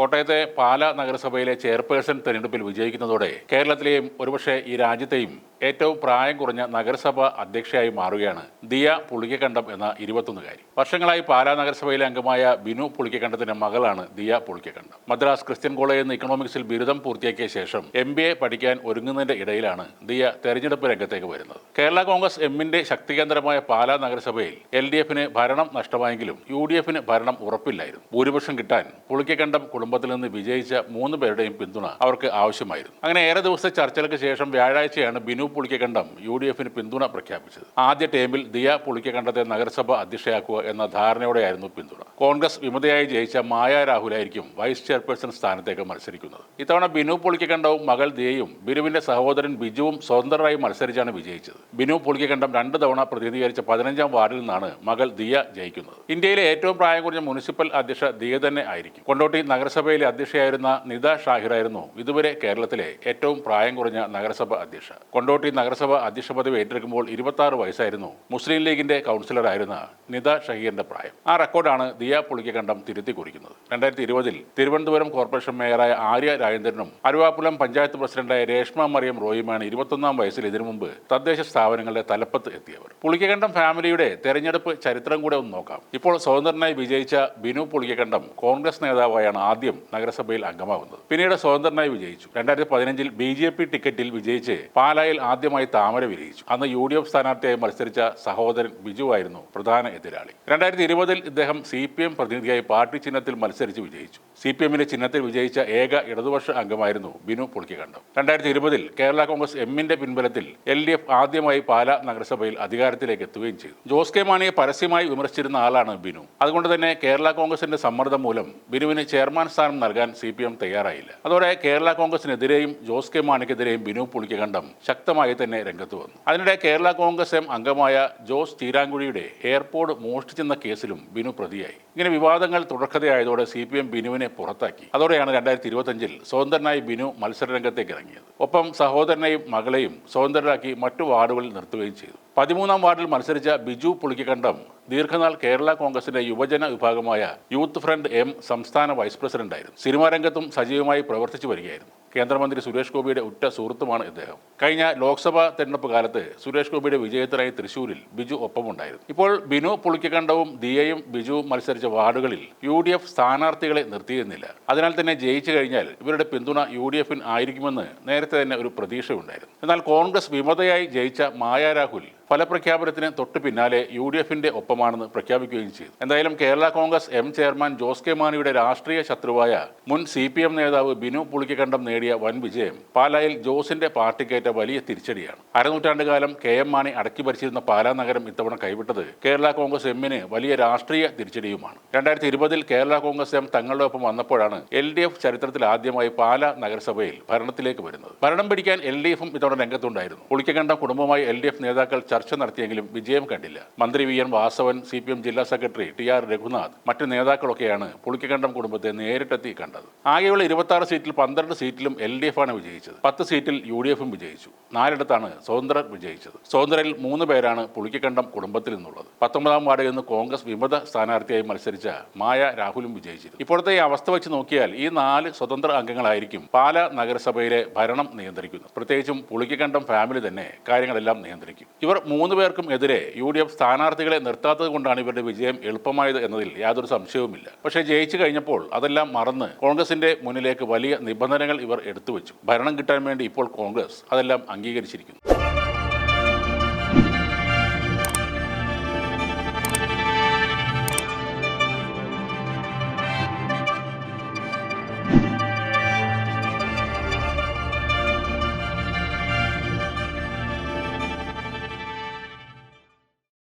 കോട്ടയത്തെ പാല നഗരസഭയിലെ ചെയർപേഴ്സൺ തെരഞ്ഞെടുപ്പിൽ വിജയിക്കുന്നതോടെ കേരളത്തിലെയും ഒരുപക്ഷെ ഈ രാജ്യത്തെയും ഏറ്റവും പ്രായം കുറഞ്ഞ നഗരസഭ അധ്യക്ഷയായി മാറുകയാണ് ദിയ പുളിക്കക്കണ്ടം എന്ന ഇരുപത്തൊന്നുകാരി. വർഷങ്ങളായി പാലാ നഗരസഭയിലെ അംഗമായ ബിനു പുളിക്കക്കണ്ടത്തിന്റെ മകളാണ് ദിയ പുളിക്കക്കണ്ടം. മദ്രാസ് ക്രിസ്ത്യൻ കോളേജിൽ നിന്ന് ഇക്കണോമിക്സിൽ ബിരുദം പൂർത്തിയാക്കിയ ശേഷം എം ബി എ പഠിക്കാൻ ഒരുങ്ങുന്നതിന്റെ ഇടയിലാണ് ദിയ തെരഞ്ഞെടുപ്പ് രംഗത്തേക്ക് വരുന്നത്. കേരള കോൺഗ്രസ് എമ്മിന്റെ ശക്തികേന്ദ്രമായ പാലാ നഗരസഭയിൽ എൽ ഡി എഫിന് ഭരണം നഷ്ടമായെങ്കിലും യു ഡി എഫിന് ഭരണം ഉറപ്പില്ലായിരുന്നു. ഭൂരിപക്ഷം കിട്ടാൻ പുളിക്കക്കണ്ടം കുടുംബത്തിൽ നിന്ന് വിജയിച്ച മൂന്ന് പേരുടെയും പിന്തുണ അവർക്ക് ആവശ്യമായിരുന്നു. അങ്ങനെ ഏറെ ദിവസത്തെ ചർച്ചകൾക്ക് ശേഷം വ്യാഴാഴ്ചയാണ് ബിനു പുളിക്കക്കണ്ടം യു ഡി എഫിന് പിന്തുണ പ്രഖ്യാപിച്ചത്. ആദ്യ ടേമിൽ ദിയ പുളിക്കകണ്ഠത്തെ നഗരസഭ അധ്യക്ഷയാക്കുക എന്ന ധാരണയോടെയായിരുന്നു പിന്തുണ. കോൺഗ്രസ് വിമതയായി ജയിച്ച മായ രാഹുലായിരിക്കും വൈസ് ചെയർപേഴ്സൺ സ്ഥാനത്തേക്ക് മത്സരിക്കുന്നത്. ഇത്തവണ ബിനു പുളിക്കകണ്ഠവും മകൾ ദിയയും ബിനുവിന്റെ സഹോദരൻ ബിജുവും സ്വതന്ത്രരായി മത്സരിച്ചാണ് വിജയിച്ചത്. ബിനു പുളിക്കകണ്ഠം രണ്ട് തവണ പ്രതിനിധീകരിച്ച പതിനഞ്ചാം വാർഡിൽ നിന്നാണ് മകൾ ദിയ ജയിക്കുന്നത്. ഇന്ത്യയിലെ ഏറ്റവും പ്രായം കുറഞ്ഞ മുനിസിപ്പൽ അധ്യക്ഷ ദിയ തന്നെ ആയിരിക്കും. കൊണ്ടോട്ടി നഗരസഭയിലെ അധ്യക്ഷയായിരുന്ന നിത ഷാഹിറായിരുന്നു ഇതുവരെ കേരളത്തിലെ ഏറ്റവും പ്രായം കുറഞ്ഞ നഗരസഭ അധ്യക്ഷ. കൊണ്ടോട്ടി നഗരസഭ അധ്യക്ഷ പദവി ഏറ്റെടുക്കുമ്പോൾ ഇരുപത്തി ആറ് വയസ്സായിരുന്നു. മുസ്ലിം ലീഗിന്റെ കൗൺസിലറായിരുന്ന നിത ഷഹീറിന്റെ പ്രായം. ആ റെക്കോർഡാണ് ദിയ പുളിക്കക്കണ്ടം തിരുത്തി കുറിക്കുന്നത്. രണ്ടായിരത്തി ഇരുപതിൽ തിരുവനന്തപുരം കോർപ്പറേഷൻ മേയറായ ആര്യ രാജേന്ദ്രനും അരുവാപ്പുലം പഞ്ചായത്ത് പ്രസിഡന്റായ രേഷ്മ മറിയം റോയിയുമാണ് ഇരുപത്തൊന്നാം വയസ്സിൽ ഇതിനു മുമ്പ് തദ്ദേശ സ്ഥാപനങ്ങളുടെ തലപ്പത്ത് എത്തിയവർ. പുളിക്കക്കണ്ടം ഫാമിലിയുടെ തെരഞ്ഞെടുപ്പ് ചരിത്രം കൂടെ ഒന്ന് നോക്കാം. ഇപ്പോൾ സ്വതന്ത്രനായി വിജയിച്ച ബിനു പുളിക്കക്കണ്ടം കോൺഗ്രസ് നേതാവായാണ് ആദ്യം നഗരസഭയിൽ അംഗമാകുന്നത്. പിന്നീട് സ്വതന്ത്രനായി വിജയിച്ചു. രണ്ടായിരത്തി പതിനഞ്ചിൽ ബി ജെ പി ടിക്കറ്റിൽ വിജയിച്ച് പാലായിൽ ആദ്യമായി താമര വിരിയിച്ചു. അന്ന് യു ഡി എഫ് സ്ഥാനാർത്ഥിയായി മത്സരിച്ച സഹോദരൻ ബിജു ആയിരുന്നു പ്രധാന എതിരാളി. രണ്ടായിരത്തി ഇരുപതിൽ ഇദ്ദേഹം സി പി എം പ്രതിനിധിയായി പാർട്ടി ചിഹ്നത്തിൽ മത്സരിച്ച് വിജയിച്ചു. സി പി എമ്മിന്റെ ചിഹ്നത്തിൽ വിജയിച്ച ഏക ഇടതുപക്ഷ അംഗമായിരുന്നു ബിനു പുളിക്കകണ്ഠം. രണ്ടായിരത്തി ഇരുപതിൽ കേരള കോൺഗ്രസ് എമ്മിന്റെ പിൻബലത്തിൽ എൽ ഡി എഫ് ആദ്യമായി പാലാ നഗരസഭയിൽ അധികാരത്തിലേക്ക് എത്തുകയും ചെയ്തു. ജോസ് കെ മാണിയെ പരസ്യമായി വിമർശിച്ചിരുന്ന ആളാണ് ബിനു. അതുകൊണ്ട് തന്നെ കേരള കോൺഗ്രസിന്റെ സമ്മർദ്ദം മൂലം ബിനുവിന് ചെയർമാൻ സ്ഥാനം നൽകാൻ സി പി എം തയ്യാറായില്ല. അതോടെ കേരള കോൺഗ്രസിനെതിരെയും ജോസ് കെ മാണിക്കെതിരെയും ബിനു പുളിക്കകണ്ഠം ശക്തമായി തന്നെ രംഗത്ത് വന്നു. അതിനിടെ കേരള കോൺഗ്രസ് എം അംഗമായ ജോസ് തീരാങ്കുഴിയുടെ എയർപോർട്ട് മോഷ്ടിച്ചെന്ന കേസിലും ബിനു പ്രതിയായി. ഇങ്ങനെ വിവാദങ്ങൾ തുടർക്കഥയായതോടെ സി പി എം ബിനുവിനെ പുറത്താക്കി. അതോടെയാണ് രണ്ടായിരത്തി ഇരുപത്തഞ്ചിൽ സ്വതന്ത്രനായി ബിനു മത്സരരംഗത്തേക്ക് ഇറങ്ങിയത്. ഒപ്പം സഹോദരനെയും മകളെയും സ്വതന്ത്രരാക്കി മറ്റു വാർഡുകളിൽ നിർത്തുകയും ചെയ്തു. പതിമൂന്നാം വാർഡിൽ മത്സരിച്ച ബിജു പുളിക്കണ്ടം ദീർഘനാൾ കേരള കോൺഗ്രസിന്റെ യുവജന വിഭാഗമായ യൂത്ത് ഫ്രണ്ട് എം സംസ്ഥാന വൈസ് പ്രസിഡന്റായിരുന്നു. സിനിമാ രംഗത്തും സജീവമായി പ്രവർത്തിച്ചു വരികയായിരുന്നു. കേന്ദ്രമന്ത്രി സുരേഷ് ഗോപിയുടെ ഉറ്റ സുഹൃത്തുമാണ് ഇദ്ദേഹം. കഴിഞ്ഞ ലോക്സഭാ തെരഞ്ഞെടുപ്പ് കാലത്ത് സുരേഷ് ഗോപിയുടെ വിജയത്തിനായി തൃശൂരിൽ ബിജു ഒപ്പമുണ്ടായിരുന്നു. ഇപ്പോൾ ബിനു പുളിക്കകണ്ഠവും ദിയയും ബിജുവും മത്സരിച്ച വാർഡുകളിൽ യു ഡി എഫ് സ്ഥാനാർത്ഥികളെ നിർത്തിയിരുന്നില്ല. അതിനാൽ തന്നെ ജയിച്ചു കഴിഞ്ഞാൽ ഇവരുടെ പിന്തുണ യു ഡി എഫിന് ആയിരിക്കുമെന്ന് നേരത്തെ തന്നെ ഒരു പ്രതീക്ഷയുണ്ടായിരുന്നു. എന്നാൽ കോൺഗ്രസ് വിമതയായി ജയിച്ച മായ രാഹുൽ ഫലപ്രഖ്യാപനത്തിന് തൊട്ടു പിന്നാലെ യു ഡി എഫിന്റെ ഒപ്പമാണെന്ന് പ്രഖ്യാപിക്കുകയും ചെയ്തു. എന്തായാലും Kerala Congress M chairman Jose K മാണിയുടെ രാഷ്ട്രീയ ശത്രുവായ മുൻ സി പി എം നേതാവ് ബിനു പുളിക്കകണ്ഠം നേടിയ വൻ വിജയം പാലായിൽ ജോസിന്റെ പാർട്ടിക്കേറ്റ വലിയ തിരിച്ചടിയാണ്. അരനൂറ്റാണ്ട് കാലം കെ എം മാണി അടക്കി ഭരിച്ചിരുന്ന പാലാ നഗരം ഇത്തവണ കൈവിട്ടത് കേരള കോൺഗ്രസ് എമ്മിന് വലിയ രാഷ്ട്രീയ തിരിച്ചടിയുമാണ്. രണ്ടായിരത്തി ഇരുപതിൽ കേരള കോൺഗ്രസ് എം തങ്ങളുടെ ഒപ്പം വന്നപ്പോഴാണ് എൽ ഡി എഫ് ചരിത്രത്തിൽ ആദ്യമായി പാലാ നഗരസഭയിൽ ഭരണത്തിലേക്ക് വരുന്നത്. ഭരണം പിടിക്കാൻ എൽ ഡി എഫും ഇത്തവണ രംഗത്തുണ്ടായിരുന്നു. പുളിക്കകണ്ഠം കുടുംബമായി എൽ ഡി എഫ് നേതാക്കൾ ചർച്ച നടത്തിയെങ്കിലും വിജയം കണ്ടില്ല. മന്ത്രി V. N. Vasavan C. P. M. ജില്ലാ സെക്രട്ടറി ടി. ആർ. രഘുനാഥ് മറ്റ് നേതാക്കളൊക്കെയാണ് പുളിക്കകണ്ഠം കുടുംബത്തെ നേരിട്ടെത്തി കണ്ടത്. ആകെയുള്ള ഇരുപത്തി സീറ്റിൽ പന്ത്രണ്ട് സീറ്റിലും എൽ ഡി എഫ് ആണ് വിജയിച്ചത്. പത്ത് സീറ്റിൽ യു ഡി എഫും വിജയിച്ചു. നാലിടത്താണ് സ്വതന്ത്രർ വിജയിച്ചത്. സ്വതന്ത്രരിൽ മൂന്ന് പേരാണ് പുളിക്കകണ്ഠം കുടുംബത്തിൽ നിന്നുള്ളത്. പത്തൊമ്പതാം വാർഡിൽ നിന്ന് കോൺഗ്രസ് വിമത സ്ഥാനാർത്ഥിയായി മത്സരിച്ച മായ രാഹുലും വിജയിച്ചിരുന്നു. ഇപ്പോഴത്തെ ഈ അവസ്ഥ വെച്ച് നോക്കിയാൽ ഈ നാല് സ്വതന്ത്ര അംഗങ്ങളായിരിക്കും പാല നഗരസഭയിലെ ഭരണം നിയന്ത്രിക്കുന്നത്. പ്രത്യേകിച്ചും പുളിക്കകണ്ഠം ഫാമിലി തന്നെ കാര്യങ്ങളെല്ലാം നിയന്ത്രിക്കും. ഇവർ മൂന്ന് പേർക്കും എതിരെ യു ഡി എഫ് സ്ഥാനാർത്ഥികളെ നിർത്താത്തത് കൊണ്ടാണ് ഇവരുടെ വിജയം എളുപ്പമായത് എന്നതിൽ യാതൊരു സംശയവുമില്ല. പക്ഷേ ജയിച്ചു കഴിഞ്ഞപ്പോൾ അതെല്ലാം മറന്ന് കോൺഗ്രസിന്റെ മുന്നിലേക്ക് വലിയ നിബന്ധനകൾ ഇവർ എടുത്തുവച്ചു. ഭരണം കിട്ടാൻ വേണ്ടി ഇപ്പോൾ കോൺഗ്രസ് അതെല്ലാം അംഗീകരിച്ചിരിക്കുന്നു.